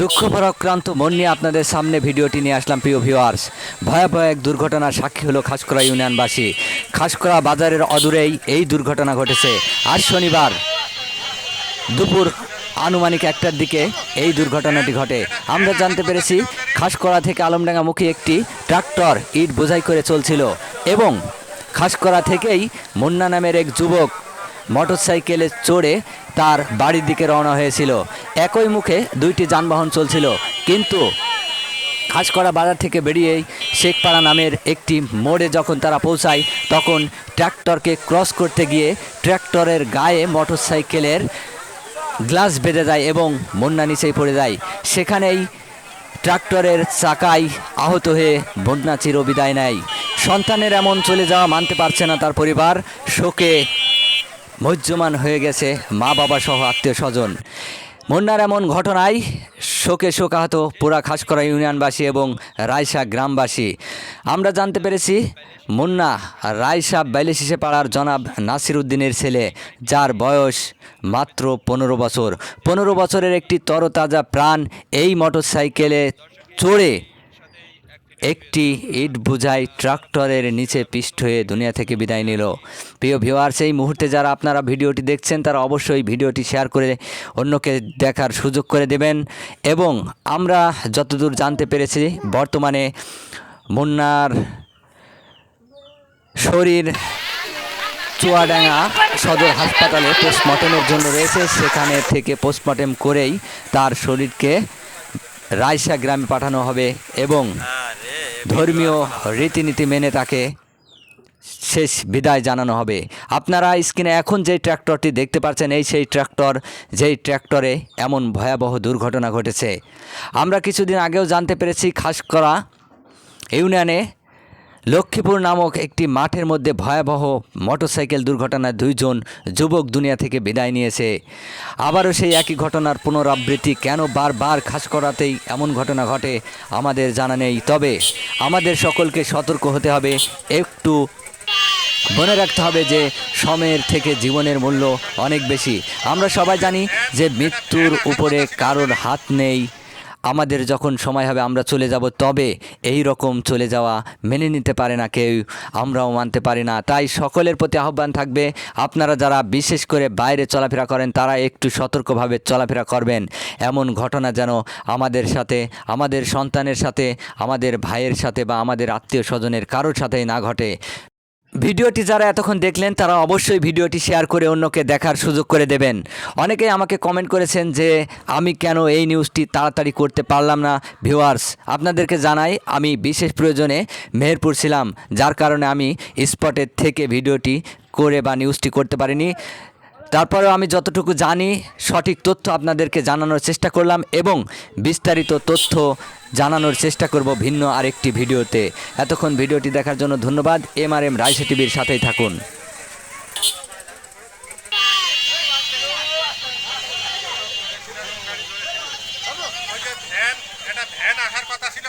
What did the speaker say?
দুঃখ পরাক্রান্ত মন নিয়ে আপনাদের সামনে ভিডিওটি নিয়ে আসলাম, প্রিয় ভিউয়ার্স ভয়াবহ এক দুর্ঘটনার সাক্ষী হলো খাসকরা ইউনিয়নবাসী। খাসকরা বাজারের অদূরেই এই দুর্ঘটনা ঘটেছে। আজ শনিবার দুপুর আনুমানিক একটার দিকে এই দুর্ঘটনাটি ঘটে। আমরা জানতে পেরেছি খাসকরা থেকে আলমডাঙ্গামুখী একটি ট্রাক্টর ইট বোঝাই করে চলছিল এবং খাসকরা থেকেই মুন্না নামের এক যুবক মোটরসাইকেলে চড়ে তার বাড়ির দিকে রওনা হয়েছিল। একই মুখে দুইটি যানবাহন চলছিল, কিন্তু খাসকরা বাজার থেকে বেরিয়েই শেখপাড়া নামের একটি মোড়ে যখন তারা পৌঁছায়, তখন ট্র্যাক্টরকে ক্রস করতে গিয়ে ট্র্যাক্টরের গায়ে মোটরসাইকেলের গ্লাস বেঁধে যায় এবং বন্যা নিচেই পড়ে যায়। সেখানেই ট্রাক্টরের চাকায় আহত হয়ে বন্যা চির বিদায় নেয়। সন্তানের এমন চলে যাওয়া মানতে পারছে না তার পরিবার। শোকে মজ্জমান হয়ে গেছে মা বাবা সহ আত্মীয় স্বজন। বন্যার এমন ঘটনায় শোকে শোকাহত পুরা খাসকরা ইউনিয়নবাসী এবং রায়সা গ্রামবাসী। আমরা জানতে পেরেছি, মুন্না রায়সা বাইলেশিসে পাড়ার জনাব নাসির উদ্দিনের ছেলে, যার বয়স মাত্র পনেরো বছর। পনেরো বছরের একটি তরতাজা প্রাণ এই মোটরসাইকেলে চড়ে একটি ইট বুঝাই ট্রাক্টরের নিচে পিষ্ট হয়ে দুনিয়া থেকে বিদায় নিল। প্রিয় ভিউয়ার্স সেই মুহূর্তে যারা আপনারা ভিডিওটি দেখছেন, তারা অবশ্যই ভিডিওটি শেয়ার করে অন্যকে দেখার সুযোগ করে দেবেন। এবং আমরা যতদূর জানতে পেরেছি, বর্তমানে মুন্নার শরীর চুয়াডাঙ্গা সদর হাসপাতালে পোস্টমর্টমের জন্য রয়েছে। সেখানে থেকে পোস্টমর্টম করেই তার শরীরকে রায়সা গ্রামে পাঠানো হবে এবং ধর্মীয় রীতিনীতি মেনে তাকে শেষ বিদায় জানানো হবে। আপনারা স্ক্রিনে এখন যেই ট্র্যাক্টরটি দেখতে পাচ্ছেন, এই সেই ট্র্যাক্টর, যেই ট্র্যাক্টরে এমন ভয়াবহ দুর্ঘটনা ঘটেছে। আমরা কিছুদিন আগেও জানতে পেরেছি, খাসকরা ইউনিয়নে লক্ষ্মীপুর নামক একটি মাঠের মধ্যে ভয়াবহ মোটরসাইকেল দুর্ঘটনায় দুইজন যুবক দুনিয়া থেকে বিদায় নিয়েছে। আবারও সেই একই ঘটনার পুনরাবৃত্তি কেন বারবার খাস করাতেই এমন ঘটনা ঘটে, আমাদের জানা নেই। তবে আমাদের সকলকে সতর্ক হতে হবে, একটু মনে রাখতে হবে যে সময়ের থেকে জীবনের মূল্য অনেক বেশি। আমরা সবাই জানি যে মৃত্যুর উপরে কারোর হাত নেই। আমাদের যখন সময় হবে, আমরা চলে যাব। তবে এই রকম চলে যাওয়া মেনে নিতে পারে না কেউ, আমরাও মানতে পারি না। তাই সকলের প্রতি আহ্বান থাকবে, আপনারা যারা বিশেষ করে বাইরে চলাফেরা করেন, তারা একটু সতর্কভাবে চলাফেরা করবেন। এমন ঘটনা যেন আমাদের সাথে, আমাদের সন্তানের সাথে, আমাদের ভাইয়ের সাথে বা আমাদের আত্মীয় স্বজনের কারোর সাথেই না ঘটে। ভিডিওটি যারা এতক্ষণ দেখলেন, তারা অবশ্যই ভিডিওটি শেয়ার করে অন্যকে দেখার সুযোগ করে দেবেন। অনেকেই আমাকে কমেন্ট করেছেন যে, আমি কেন এই নিউজটি তাড়াতাড়ি করতে পারলাম না? ভিউয়ার্স আপনাদেরকে জানাই, আমি বিশেষ প্রয়োজনে মেহেরপুর ছিলাম, যার কারণে আমি স্পটের থেকে ভিডিওটি করে বা নিউজটি করতে পারিনি। তারপরেও আমি যতটুকু জানি, সঠিক তথ্য আপনাদেরকে জানানোর চেষ্টা করলাম এবং বিস্তারিত তথ্য জানানোর চেষ্টা করব ভিন্ন আরেকটি ভিডিওতে। এতক্ষণ ভিডিওটি দেখার জন্য ধন্যবাদ। এম আর এম রাইসা টিভির সাথেই থাকুন। ভ্যান আসার কথা ছিল